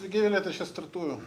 Сергей Виолетович, я стартую.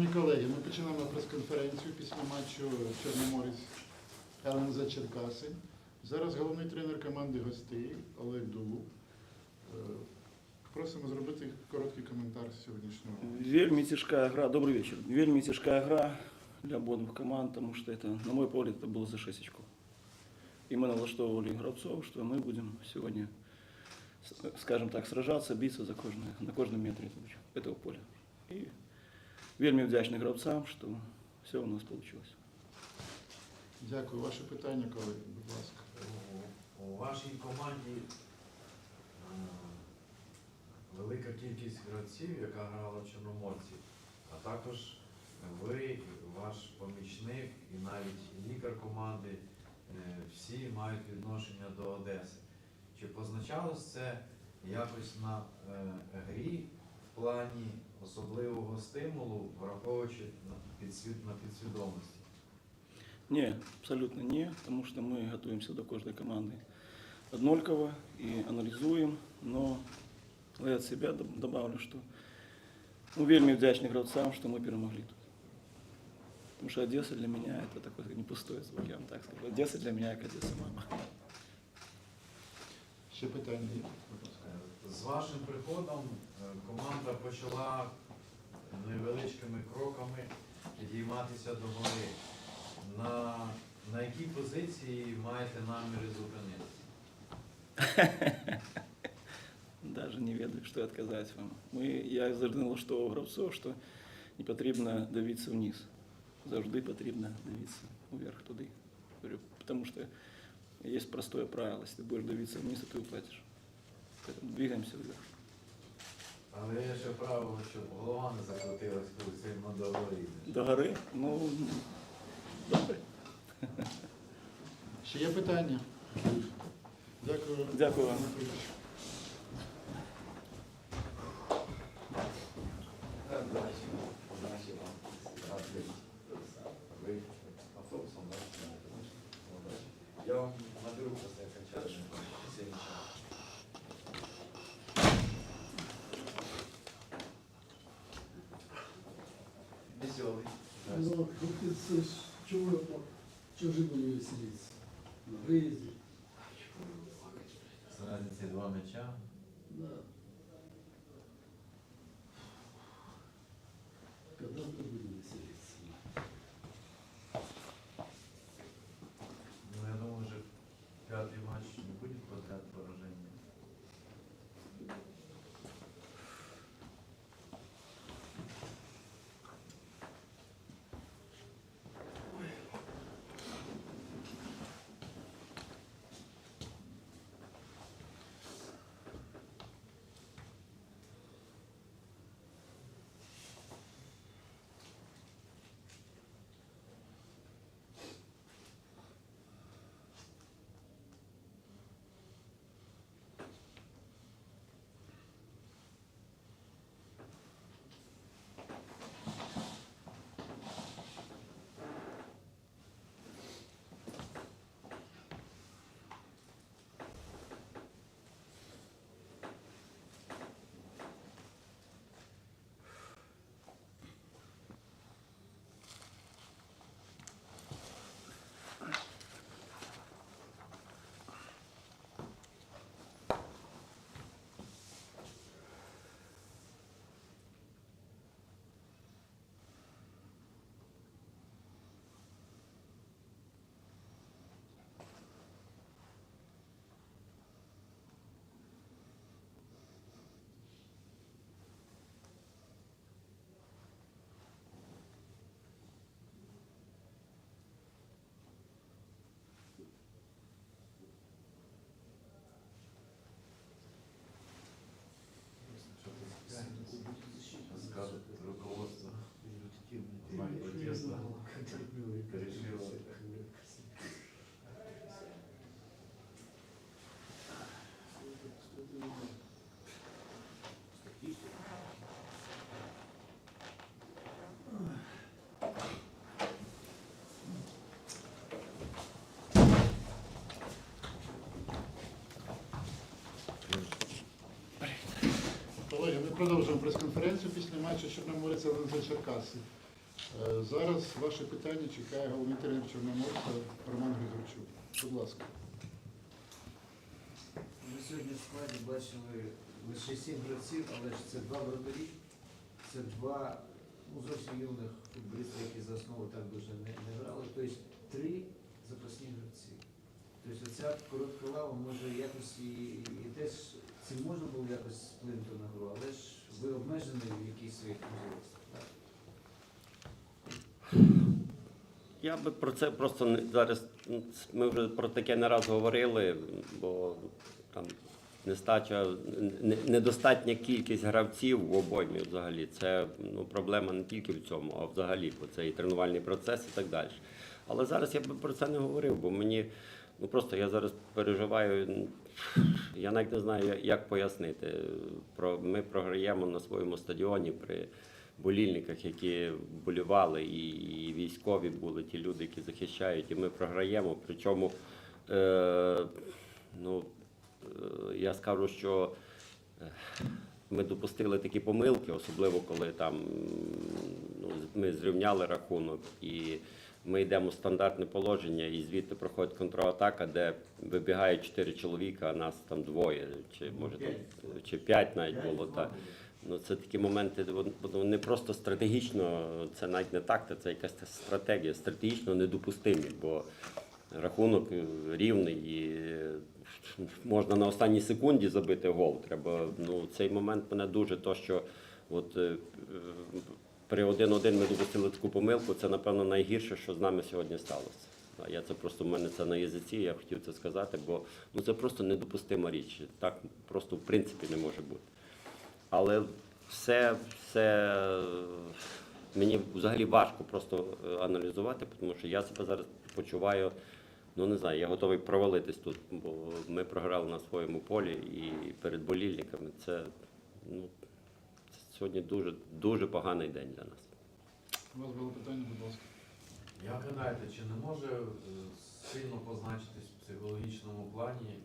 Шановні колеги, ми починаємо прес-конференцію після матчу Чорноморець ЛНЗ Черкаси. Зараз головний тренер команди гостей Олег Дулуб. Е, Просимо зробити короткий коментар сьогоднішнього. Вельми тяжкая игра. Добрый вечер. Вельми тяжкая игра для обоих команд, потому что это, на мой погляд, это было за 6 очков. И мы налаштовывали игроков, что мы будем сегодня, с- скажем так, сражаться, биться за кожне, на кожному метре этого- этого поля. И вельми вдячний гравцам, что все у нас получилось. Дякую. Ваше питання, колеги, будь ласка. У- У вашій команді е, велика кількість гравців, яка грала в Чорноморці, а також ви, ваш помічник і навіть лікар команди, е, всі мають відношення до Одеси. Чи позначалось це якось на е, грі в плані особливого стимулу, враховуючи на, підсвід, на підсвідомості? Не, абсолютно не, потому что мы готовимся до каждой команды однольково и анализуем, но я от себя доб- добавлю, что ну, вельми вдячный гравцам, что мы перемогли тут. Потому что Одесса для меня это такой не пустой звук, я вам так скажу. Одесса для меня как Одесса мама. Ще питання є? З вашим приходом е, команда почала невеличкими кроками підійматися до гори. На, на якій позиції маєте наміри зупинитися? Даже не ведаю, что отказать вам. Мы, я завжди налаштовував гравцов, що не потрібно дивитися вниз. Завжди потрібно дивитися вверх туди. Потому что есть простое правило, если ты будешь дивитися вниз, то ты уплатишь. Поэтому двигаемся вверх. Але є ще правило, щоб голова не закрутилась, коли сильно до гори йдеш. До гори, ну, добре. Ще є питання? Дякую. Дякую вам. Дмитрович. Я вам наберу просто як качаю. Веселый. Ну, хлопец, чего, чего же были веселиться? на виїзді. З разниці два м'яча. Да. Когда мы продовжуємо прес-конференцію після матчу Чорноморець ЛНЗ Черкаси. Е, Зараз ваше питання чекає головний тренер Чорноморця Роман Григорчук. Будь ласка. Ми сьогодні в складі бачили лише сім гравців, але ж це два вратарі, це два ну, зовсім юних футболістів, які за основу так дуже не, не грали. Тобто три запасні гравці. Тобто ця коротка лава може якось і, і теж цим можна було якось вплинути на гру, але ж ви обмежені в якійсь своїх можливостях. Я би про це просто не зараз. Ми вже про таке не раз говорили, бо там нестача, не- недостатня кількість гравців в обоймі взагалі. Це ну, проблема не тільки в цьому, а взагалі, бо це і тренувальний процес і так далі. Але зараз я би про це не говорив, бо мені ну просто я зараз переживаю. Я навіть не знаю, як- пояснити. Ми програємо на своєму стадіоні при болільниках, які болювали, і, і військові були ті люди, які захищають, і ми програємо. Причому е, ну, е, я скажу, що е, ми допустили такі помилки, особливо коли там ну, ми зрівняли рахунок і ми йдемо в стандартне положення, і звідти проходить контратака, де вибігають чотири чоловіка, а нас там двоє, чи може там чи п'ять навіть було. Так. Ну, це такі моменти, вон- вони просто стратегічно, це навіть не так, це якась стратегія, стратегічно недопустимі, бо рахунок е, рівний і е, можна на останній секунді забити гол. Треба, ну, цей момент мене дуже то, що от, е, при 1-1 ми допустили таку помилку, це, напевно, найгірше, що з нами сьогодні сталося. Я це просто в мене це на язиці, я хотів це сказати, бо ну, це просто недопустима річ. Так просто в принципі не може бути. Але все, все мені взагалі важко просто е, аналізувати, тому що я себе зараз почуваю, ну не знаю, я готовий провалитись тут, бо ми програли на своєму полі і перед болільниками. Це, ну, сьогодні дуже, дуже поганий день для нас. У вас було питання, будь ласка. Як гадаєте, чи не може е, сильно позначитись в психологічному плані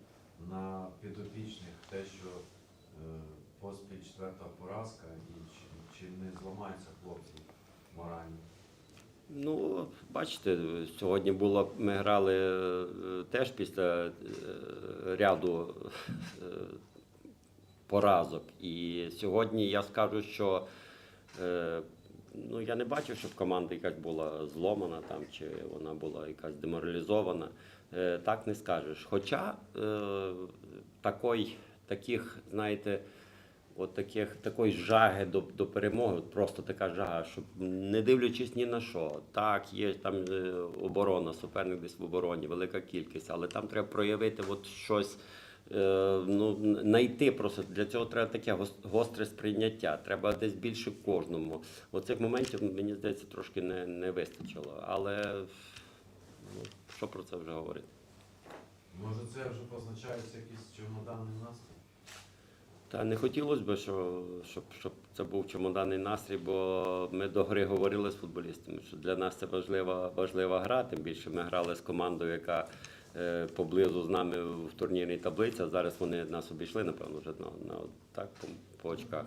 на підопічних те, що е, поспіль четверта поразка, і чи, чи не зламаються хлопці морально? Ну, бачите, сьогодні було, ми грали е, теж після ряду поразок. І сьогодні я скажу, що е, ну, я не бачив, щоб команда якась була зломана там, чи вона була якась деморалізована. Е, так не скажеш. Хоча е, такой, таких, знаєте, от таких, такої жаги до, до перемоги, просто така жага, щоб не дивлячись ні на що. Так, є там е, оборона, суперник десь в обороні, велика кількість, але там треба проявити от щось. Е, Ну, знайти просто для цього треба таке гос- гостре сприйняття. Треба десь більше кожному. Оцих моментів мені здається трошки не, не вистачило. Але ну, що про це вже говорити? Може це вже позначається якийсь чемоданний настрій? Та не хотілося б, що, щоб, щоб це був чемоданний настрій, бо ми до гри говорили з футболістами, що для нас це важлива, важлива гра. Тим більше ми грали з командою, яка поблизу з нами в турнірній таблиці. а Зараз вони нас обійшли, напевно, вже на, на так, по, по очках.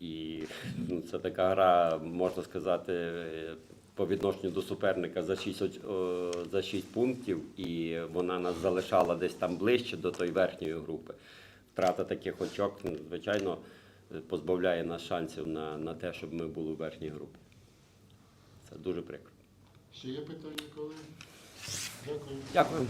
І ну, це така гра, можна сказати, е, по відношенню до суперника за 6, о, за 6 пунктів, і вона нас залишала десь там ближче до тої верхньої групи. Втрата таких очок, ну, звичайно, е, позбавляє нас шансів на, на те, щоб ми були у верхній групі. Це дуже прикро. Ще є питання, колеги? Дякую. Дякую.